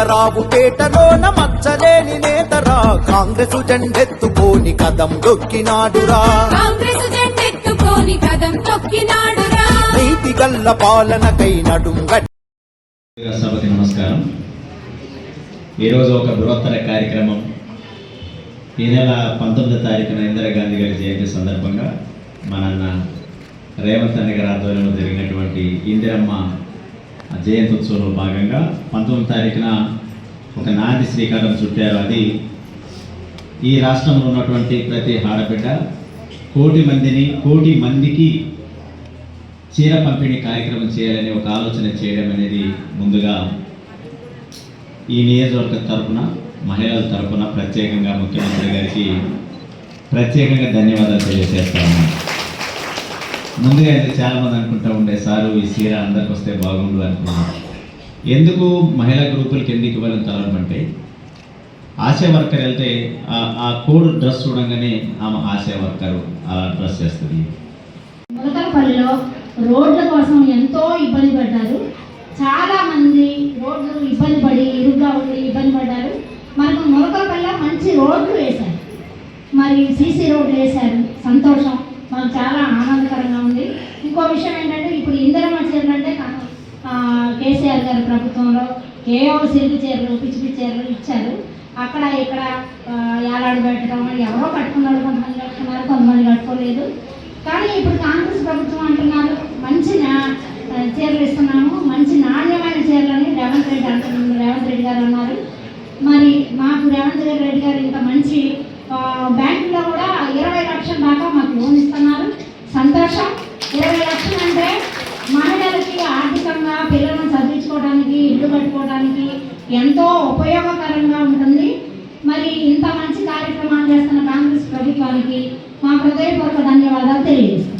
సుబ్బారావు పేటలోన మచ్చలేని నేతరా. కాంగ్రెస్ జెండెత్తుకోని కదం దొక్కినాడురా. కాంగ్రెస్ జెండెత్తుకోని కదం తొక్కినాడురా నీతి గల్ల పాలనకై నడుం సభకి నమస్కారం. ఈరోజు ఒక బృహత్తర కార్యక్రమం. ఈ నెల పంతొమ్మిదో తారీఖున ఇందిరాగాంధీ గారి జయంతి సందర్భంగా మన రేవంత్ అన్న గారి ఆధ్వర్యంలో జరిగినటువంటి ఇందిరమ్మ జయంతోత్సవంలో భాగంగా పంతొమ్మిది తారీఖున ఒక నాది శ్రీకారం చుట్టారు. అది ఈ రాష్ట్రంలో ఉన్నటువంటి ప్రతి ఆడబిడ్డ కోటి మందిని కోటి మందికి చీర పంపిణీ కార్యక్రమం చేయాలని ఒక ఆలోచన చేయడం అనేది ముందుగా ఈ నియోజకవర్గ తరపున మహిళల తరపున ప్రత్యేకంగా ముఖ్యమంత్రి గారికి ప్రత్యేకంగా ధన్యవాదాలు తెలియజేస్తాము. ముందుగా అయితే చాలామంది అనుకుంటా ఉండే సారు ఈ చీర అందరికి వస్తే బాగుండు అనుకున్నాను ఎందుకు మహిళా గ్రూపులకి ఎందుకు ఇవ్వాలని తలడం ఆశా వర్కర్ వెళ్తే ఆ- కోడ్ డ్రెస్ చూడంగానే ఆమె ఆశా వర్కర్ ఆ డ్రెస్ చేస్తుంది. ములకలపల్లిలో రోడ్ల కోసం ఎంతో ఇబ్బంది పడ్డారు. చాలా మంది రోడ్లు ఇబ్బంది పడి ఇరుగ్గా ఉండి ఇబ్బంది పడ్డారు. మనకు ములకలపల్లిలో మంచి రోడ్లు వేశారు. మరి సీసీ రోడ్లు వేశారు. సంతోషం. మాకు చాలా ఆనందకరంగా ఉంది. ఇంకో విషయం ఏంటంటే ఇప్పుడు ఇందిరమ్మ చీరలు అంటే కేసీఆర్ గారి ప్రభుత్వంలో ఏవో సిల్క్ చీరలు పిచ్చి పిచ్చి చీరలు ఇచ్చారు. అక్కడ ఇక్కడ ఏలాడు పెట్టడం ఎవరో కట్టుకున్నారు కొంతమంది కట్టుకున్నారు కొంతమంది కట్టుకోలేదు. కానీ ఇప్పుడు కాంగ్రెస్ ప్రభుత్వం అంటున్నారు మంచి నా- చీరలు ఇస్తున్నాము మంచి నాణ్యమైన చీరలని రేవంత్ రెడ్డి అంటున్నారు రేవంత్ రెడ్డి గారు అన్నారు. మరి మాకు రేవంత్ రెడ్డి గారు ఇంత మంచి ఆ, బ్యాంకులో కూడా ఇరవై లక్షల దాకా మాకు లోన్ ఇస్తున్నారు సంతోషం. ఇరవై లక్షలు అంటే మహిళలకి ఆర్థికంగా పిల్లలను చదివించుకోవడానికి ఇల్లు కట్టుకోవడానికి ఎంతో ఉపయోగకరంగా ఉంటుంది. మరి ఇంత మంచి కార్యక్రమాలు చేస్తున్న కాంగ్రెస్ ప్రభుత్వానికి మా హృదయపూర్వక ధన్యవాదాలు తెలియజేస్తాం